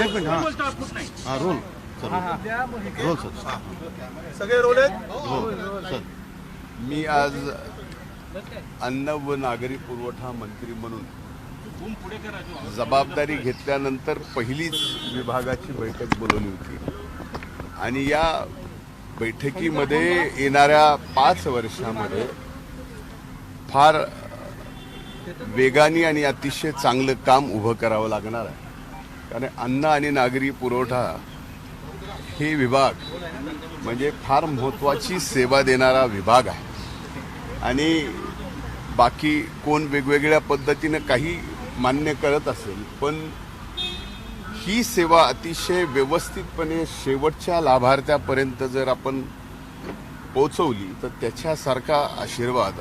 एक मिनिट हा. हा रोल सर रोल सर सगळे रोल आहेत? सर. मी आज अन्न व नागरी पुरवठा मंत्री म्हणून जबाबदारी घेतल्यानंतर पहिलीच विभागाची बैठक बोलवली होती. आणि या बैठकीमध्ये येणाऱ्या पाच वर्षामध्ये फार वेगाने आणि अतिशय चांगलं काम उभं करावं लागणार आहे. कारण अन्न आणि नागरी पुरवठा हे विभाग म्हणजे फार महत्त्वाची सेवा देणारा विभाग आहे. आणि बाकी कोण वेगवेगळ्या पद्धतीनं काही मान्य करत असेल पण ही सेवा अतिशय व्यवस्थितपणे शेवटच्या लाभार्थ्यापर्यंत जर आपण पोचवली तर त्याच्यासारखा आशीर्वाद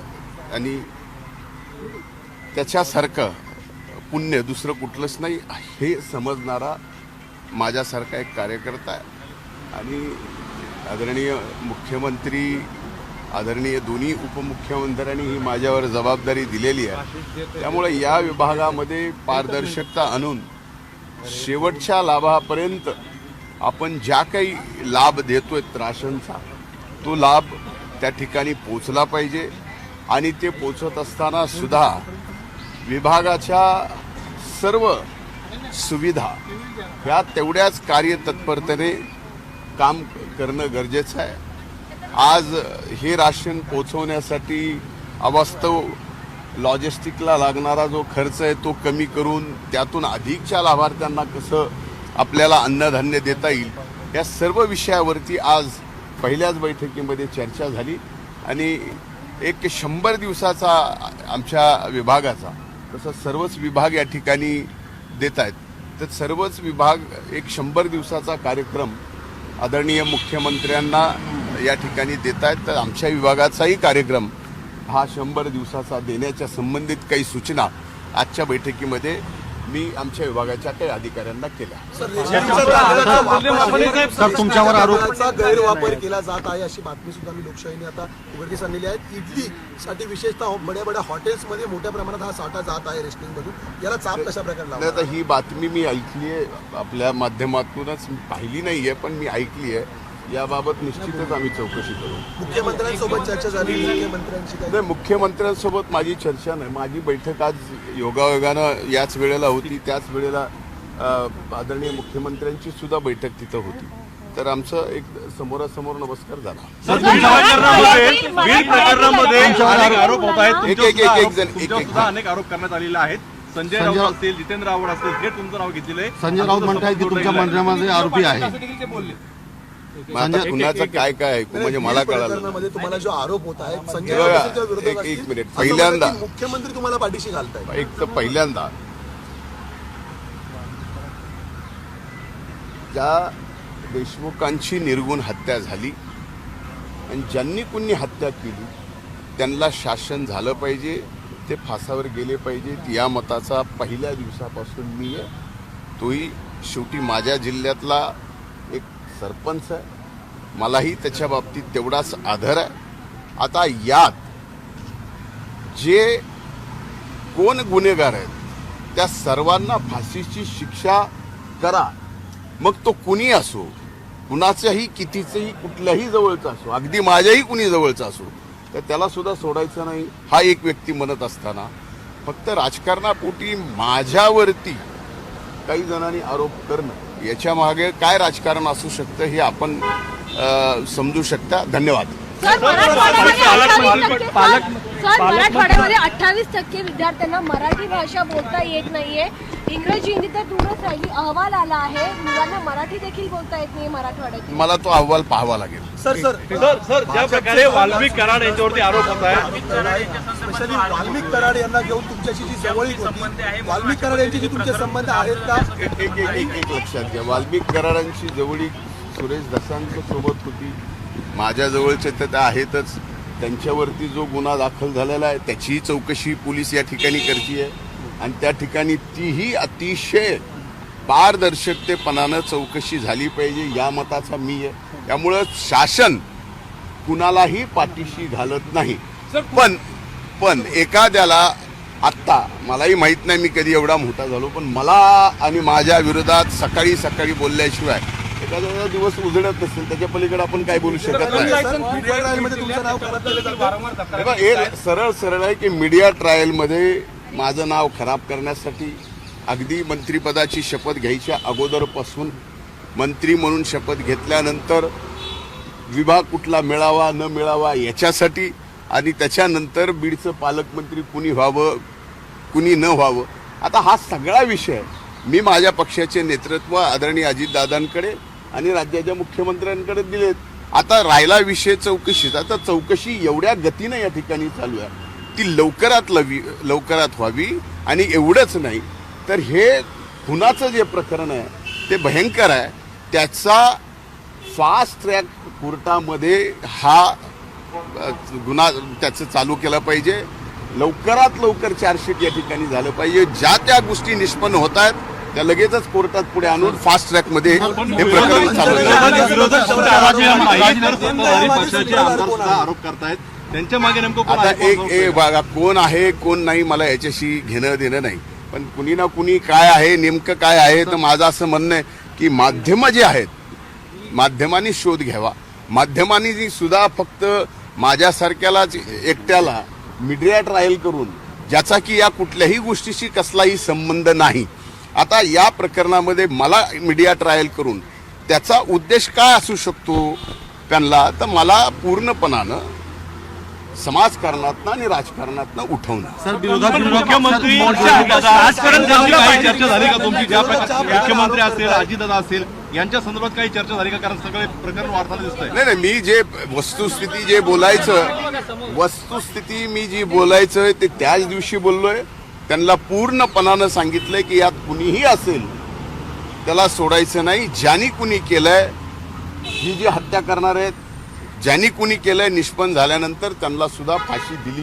आणि त्याच्यासारखं पुण्य दुसरं कुठलंच नाही. हे समजणारा माझ्यासारखा एक कार्यकर्ता आहे. आणि आदरणीय मुख्यमंत्री आदरणीय दोन्ही उपमुख्यमंत्र्यांनी ही माझ्यावर जबाबदारी दिलेली आहे. त्यामुळे या विभागामध्ये पारदर्शकता आणून शेवटच्या लाभापर्यंत आपण ज्या काही लाभ देतोय राशनचा तो लाभ त्या ठिकाणी पोचला पाहिजे. आणि ते पोचत असताना सुद्धा विभागाच्या सर्व सुविधा ह्या तेवढ्याच कार्यतत्परतेने काम करणं गरजेचं आहे. आज हे राशन पोचवण्यासाठी अवास्तव लॉजिस्टिकला लागणारा जो खर्च आहे तो कमी करून त्यातून अधिकच्या लाभार्थ्यांना कसं आपल्याला अन्नधान्य देता येईल या सर्व विषयावरती आज पहिल्याच बैठकीमध्ये चर्चा झाली आणि एक शंभर दिवसाचा आमच्या विभागाचा तसं सर्वच विभाग या ठिकाणी देत आहेत. तर सर्वच विभाग एक शंभर दिवसाचा कार्यक्रम आदरणीय मुख्यमंत्र्यांना या ठिकाणी देत आहेत. तर आमच्या विभागाचाही कार्यक्रम हा शंभर दिवसाचा देण्याच्या संबंधित काही सूचना आजच्या बैठकीमध्ये मी आमच्या विभागाच्या काही अधिकाऱ्यांना केल्या. सर, तुमच्यावर आरोप- चा गैरवापर केला जात आहे अशी बातमी सुद्धा मी लोकशाहीने आता उघडकीस आणलेली आहे. इडली साठी विशेषतः बड्या बड्या हॉटेल्समध्ये मोठ्या प्रमाणात हा साठा जात आहे रेस्टिंग मधून याला चाप कशा प्रकारे तर ही बातमी मी ऐकली आहे. आपल्या माध्यमातूनच पाहिली नाही आहे पण मी ऐकली आहे. याबाबत निश्चितच आम्ही चौकशी करू. मुख्यमंत्र्यांसोबत चर्चा झाली मुख्यमंत्र्यांची काही? नाही मुख्यमंत्र्यांसोबत माझी चर्चा नाही. माझी बैठक आज योगायोगानं याच वेळेला होती. त्याच वेळेला अ, आदरणीय मुख्यमंत्र्यांची सुद्धा बैठक तिथं होती. तर आमचं एक समोरासमोर नमस्कार झाला. सर, बीड प्रकरणामध्ये बीड प्रकरणामध्ये अनेक आरोप होत आहेत. एक- तुमच्यावर एक- सुद्धा एक- आरोप- जण- एक- तुमच्यावर एक- सुद्धा अनेक आरोप करण्यात आलेले आहेत. संजय संजय- राऊत असतील जितेंद्र आव्हाड असतील हे तुमचं नाव घेतलेलं आहे. संजय राऊत म्हणतायत की तुमच्या मंत्र्यामध्ये आरोपी आहे. मग आता कुणाचं काय काय ऐकू? म्हणजे मला कळालं. प्रकरणामध्ये तुम्हाला जो आरोप होत आहे संजय बघा, राऊतांच्या विरोधात एक- मिनिट. असं पहिल्यांदा- म्हणतात की मुख्यमंत्री तुम्हाला पाठीशी घालताय एक तर पहिल्यांदा ज्या देशमुखांची निर्गुण हत्या झाली आणि ज्यांनी कुणी हत्या केली त्यांना शासन झालं पाहिजे ते फासावर गेले पाहिजेत या मताचा पहिल्या दिवसापासून मी आहे. तोही शेवटी माझ्या जिल्ह्यातला सरपंच आहे. मलाही त्याच्या बाबतीत तेवढाच आदर आहे. आता यात जे कोण गुन्हेगार आहेत त्या सर्वांना फाशीची शिक्षा करा. मग तो कुणी असो कुणाच्याही कितीचंही कुठल्याही जवळचा असो अगदी माझ्याही कुणी जवळचा असो तर त्याला सुद्धा सोडायचं नाही हा एक व्यक्ती म्हणत असताना. फक्त राजकारणापोटी माझ्यावरती काही जणांनी आरोप करणं याच्या मागे काय राजकारण असू शकतं हे आपण समजू शकता. धन्यवाद. सर पालक- 28 टक्के- पालक- सर मराठवाड्यामध्ये अठ्ठावीस टक्के विद्यार्थ्यांना मराठी भाषा बोलता येत नाहीये. इंग्रजी हिंदी तर दूरच राहिली. अहवाल आला आहे. मुलांना मराठी देखील बोलता येत नाही मराठवाड्यात. मला तो अहवाल पाहावा लागेल. सर सर सर सर ज्या प्रकारे वाल्मिक कराड यांच्यावरती आरोप होत आहेत स्पेशली वाल्मिक कराड यांना घेऊन तुमच्याशी जी जवळीक होती वाल्मिक कराड यांची जी तुमचे संबंध आहेत का? एक एक एक एक लक्षात घ्या. वाल्मिक कराडांची जवळी सुरेश दसांच्या सोबत होती. माझ्या जवळचे तर त्या आहेतच. त्यांच्यावरती जो गुन्हा दाखल झालेला आहे त्याचीही चौकशी पोलीस या ठिकाणी करते आणि त्या ठिकाणी तीही अतिशय पारदर्शकतेपणानं चौकशी झाली पाहिजे या मताचा मी आहे. त्यामुळं शासन कुणालाही पाठीशी घालत नाही. पण पण एखाद्याला आत्ता मलाही माहीत नाही मी कधी एवढा मोठा झालो पण मला आणि माझ्या विरोधात सकाळी सकाळी बोलल्याशिवाय एखादा दिवस उजळत नसेल त्याच्या पलीकडे आपण काय बोलू शकत नाही. हे सरळ सरळ आहे की मीडिया ट्रायलमध्ये माझं नाव खराब करण्यासाठी अगदी मंत्रिपदाची शपथ घ्यायच्या अगोदरपासून मंत्री म्हणून शपथ घेतल्यानंतर विभाग कुठला मिळावा न मिळावा याच्यासाठी आणि त्याच्यानंतर बीडचं पालकमंत्री कुणी व्हावं कुणी न व्हावं. आता हा सगळा विषय मी माझ्या पक्षाचे नेतृत्व आदरणीय अजितदादांकडे आणि राज्याच्या मुख्यमंत्र्यांकडे दिलेत. आता राहिला विषय चौकशीचा. आता चौकशी एवढ्या गतीनं या ठिकाणी चालू आहे. ती लवकरात लवी लवकरात व्हावी आणि एवढंच नाही. तर हे खुनाचं जे प्रकरण आहे ते भयंकर आहे. त्याचा फास्ट ट्रॅक कोर्टामध्ये हा गुन्हा त्याचं चालू केला पाहिजे. लवकरात लवकर चार्जशीट या ठिकाणी झालं पाहिजे. ज्या त्या गोष्टी निष्पन्न होत आहेत त्या लगेचच कोर्टात पुढे आणून फास्ट ट्रॅकमध्ये हे प्रकरण चालू आरोप करतायत. त्यांच्या मागे नेमकं कोण आता आहे? एक कोण एक बघा कोण आहे कोण नाही मला याच्याशी घेणं देणं नाही. पण कुणी ना कुणी काय आहे नेमकं काय आहे तर माझं असं म्हणणं आहे की माध्यमं जे आहेत माध्यमांनी शोध घ्यावा. माध्यमांनी सुद्धा फक्त माझ्यासारख्यालाच एकट्याला मीडिया ट्रायल करून ज्याचा की या कुठल्याही गोष्टीशी कसलाही संबंध नाही. आता या प्रकरणामध्ये मला मीडिया ट्रायल करून त्याचा उद्देश काय असू शकतो त्यांना तर मला पूर्णपणानं समाजकारणातनं आणि राजकारणातनं उठवणं मुख्यमंत्री त्यांची काही चर्चा झाली का तुमची? ज्या प्रकारे मुख्यमंत्री असेल अजितदादा असेल यांच्या संदर्भात काही चर्चा झाली का? कारण सगळे प्रकरण वाढताना दिसतंय. नाही नाही मी जे वस्तुस्थिती जे बोलायचं वस्तुस्थिती मी जी बोलायचं ते त्याच दिवशी बोललोय. त्यांना पूर्णपणानं सांगितलंय की यात कुणीही असेल त्याला सोडायचं नाही. ज्यांनी कुणी केलंय ही जी हत्या करणार आहेत ज्यांनी कुणी केलंय निष्पन्न झाल्यानंतर त्यांना सुद्धा फाशी दिली